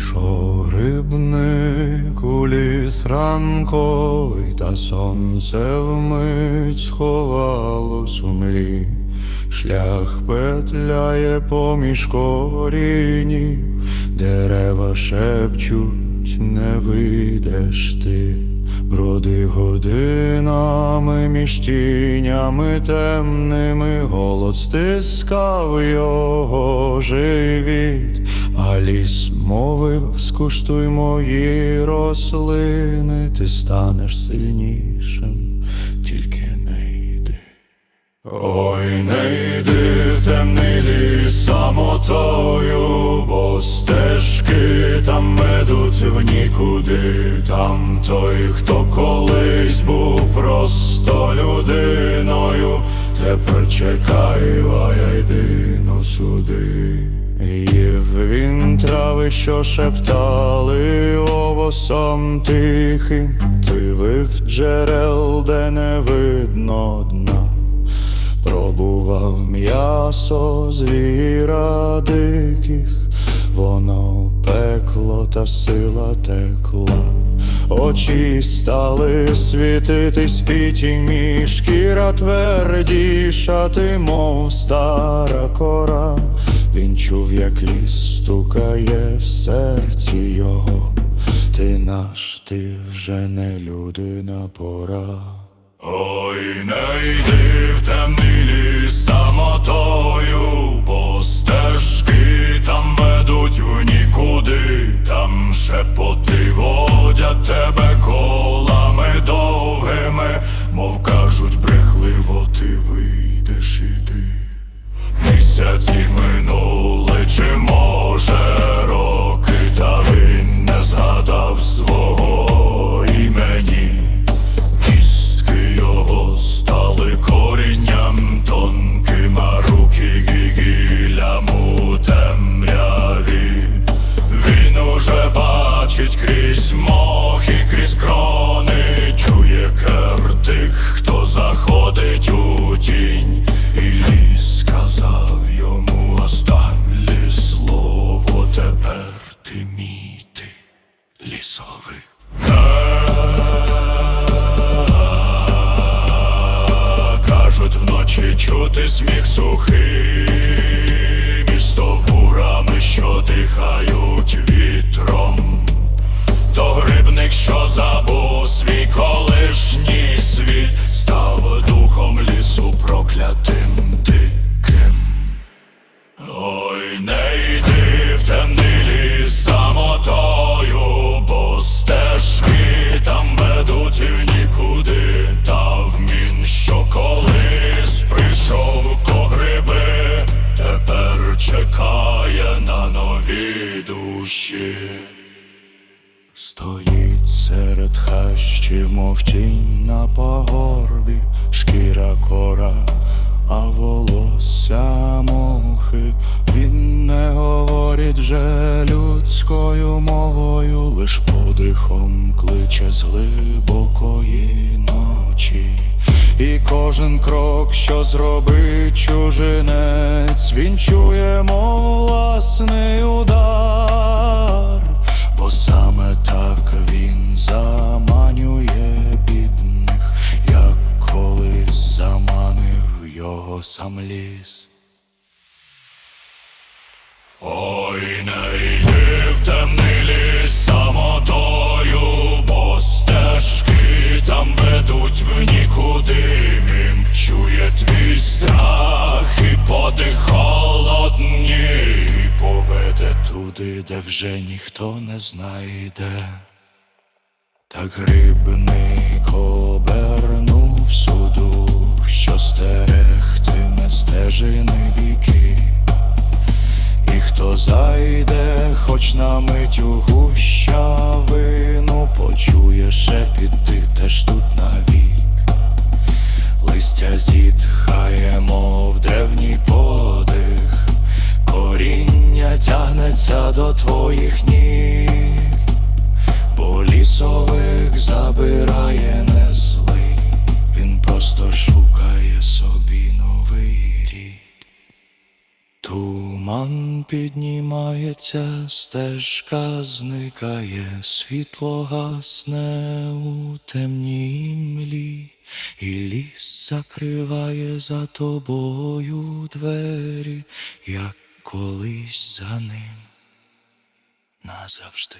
Пішов грибник у ліс ранковий, та сонце вмить сховало сумлі, шлях петляє поміж коріні, дерева шепчуть, не вийдеш ти, броди годинами між тінями темними, голод стискав його живіт а ліс мовив, скуштуй мої рослини, ти станеш сильнішим, тільки не йди. Ой, не йди в темний ліс самотою, бо стежки там ведуть в нікуди. Там той, хто колись був просто людиною, тепер чекай, а я сюди. Їв він трави, що шептали овосом тихим, пивив джерел, де не видно дна. Пробував м'ясо звіра диких, воно пекло та сила текла, очі стали світитись пітьмі, шкіра твердішати, мов стара кора. Він чув, як ліс стукає в серці його. Ти наш, ти вже не людина пора. Ой, не йди в темний ліс чути сміх сухий Між стовбурами, що дихають вітром. То грибник, що забув хащів, мов на пагорбі, шкіра кора, а волосся мухи. Він не говорить вже людською мовою, лиш подихом кличе з глибокої ночі. І кожен крок, що зробить чужинець, він чує, мов власний удар, Ой, не йди в темний ліс самотою, бо стежки там ведуть в нікуди. Мім вчує твій страх і подих холодні, і поведе туди, де вже ніхто не знайде. Так грибник тягнеться до твоїх ніг, бо лісовик забирає не злий, він просто шукає собі новий рід. Туман піднімається, стежка зникає, світло гасне у темній млі, і ліс закриває за тобою двері. як колись за ним назавжди.